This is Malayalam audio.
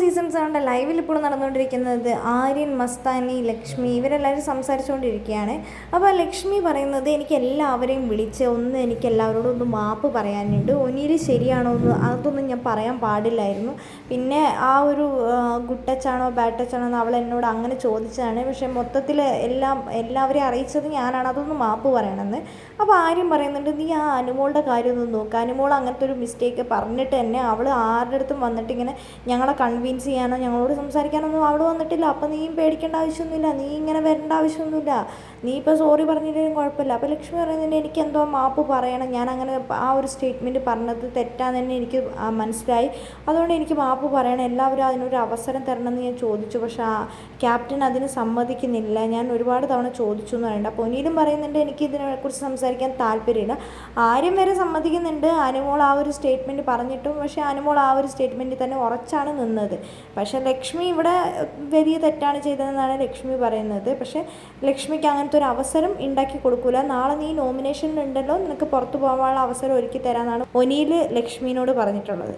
സീസൺ ആണ് ലൈവിൽ ഇപ്പോൾ നടന്നുകൊണ്ടിരിക്കുന്നത് ആര്യൻ മസ്താനി ലക്ഷ്മി ഇവരെല്ലാവരും സംസാരിച്ചുകൊണ്ടിരിക്കുകയാണ്. അപ്പോൾ ലക്ഷ്മി പറയുന്നത് എനിക്ക് എല്ലാവരെയും വിളിച്ച് ഒന്ന് എനിക്ക് എല്ലാവരോടും ഒന്ന് മാപ്പ് പറയാനുണ്ട്. ഒനിയിൽ ശരിയാണോ എന്ന് അതൊന്നും ഞാൻ പറയാൻ പാടില്ലായിരുന്നു. പിന്നെ ആ ഒരു ഗുഡ് ടച്ചാണോ ബാഡ് ടച്ചാണോ എന്ന് അവൾ എന്നോട് അങ്ങനെ ചോദിച്ചതാണ്. പക്ഷേ മൊത്തത്തിൽ എല്ലാം എല്ലാവരെയും അറിയിച്ചത് ഞാനാണ്. അതൊന്ന് മാപ്പ് പറയണമെന്ന്. അപ്പോൾ ആര്യം പറയുന്നുണ്ട് നീ ആ അനുമോളുടെ കാര്യമൊന്നും നോക്കുക അനുമോൾ അങ്ങനത്തെ ഒരു മിസ്റ്റേക്ക് പറഞ്ഞിട്ട് തന്നെ അവൾ ആരുടെ അടുത്തും വന്നിട്ട് ഇങ്ങനെ ഞങ്ങളെ കൺവിൻസ് ചെയ്യാനോ ഞങ്ങളോട് സംസാരിക്കാനൊന്നും അവിടെ വന്നിട്ടില്ല. അപ്പം നീയും പേടിക്കേണ്ട ആവശ്യമൊന്നുമില്ല. നീ ഇങ്ങനെ വരേണ്ട ആവശ്യമൊന്നുമില്ല. നീ ഇപ്പോൾ സോറി പറഞ്ഞില്ലെങ്കിലും കുഴപ്പമില്ല. അപ്പോൾ ലക്ഷ്മി പറയുന്നതിന് എനിക്ക് എന്തോ മാപ്പ് പറയണം. ഞാൻ അങ്ങനെ ആ ഒരു സ്റ്റേറ്റ്മെന്റ് പറഞ്ഞത് തെറ്റാന്ന് തന്നെ എനിക്ക് മനസ്സിലായി. അതുകൊണ്ട് എനിക്ക് മാപ്പ് പറയണം. എല്ലാവരും അതിനൊരു അവസരം തരണമെന്ന് ഞാൻ ചോദിച്ചു. പക്ഷേ ആ ക്യാപ്റ്റൻ അതിന് സമ്മതിക്കുന്നില്ല. ഞാൻ ഒരുപാട് തവണ ചോദിച്ചു എന്ന് പറയുന്നുണ്ട്. അപ്പോൾ ഒനിയിലും പറയുന്നുണ്ട് എനിക്ക് ഇതിനെക്കുറിച്ച് സംസാരിക്കാൻ താല്പര്യമില്ല. ആരും വരെ സമ്മതിക്കുന്നുണ്ട്. അനുമോൾ ആ ഒരു സ്റ്റേറ്റ്മെന്റ് പറഞ്ഞിട്ടും പക്ഷേ അനുമോൾ ആ ഒരു സ്റ്റേറ്റ്മെന്റിൽ തന്നെ ഉറച്ചാണ് നിന്നത്. പക്ഷേ ലക്ഷ്മി ഇവിടെ വലിയ തെറ്റാണ് ചെയ്തതെന്നാണ് ലക്ഷ്മി പറയുന്നത്. പക്ഷേ ലക്ഷ്മിക്ക് അങ്ങനത്തെ ഒരു അവസരം ഉണ്ടാക്കി കൊടുക്കൂല. നാളെ നീ നോമിനേഷനിലുണ്ടല്ലോ നിനക്ക് പുറത്തു പോകാനുള്ള അവസരം ഒരുക്കി തരാമെന്നാണ് ഒനിയിൽ ലക്ഷ്മിനോട് പറഞ്ഞിട്ടുള്ളത്.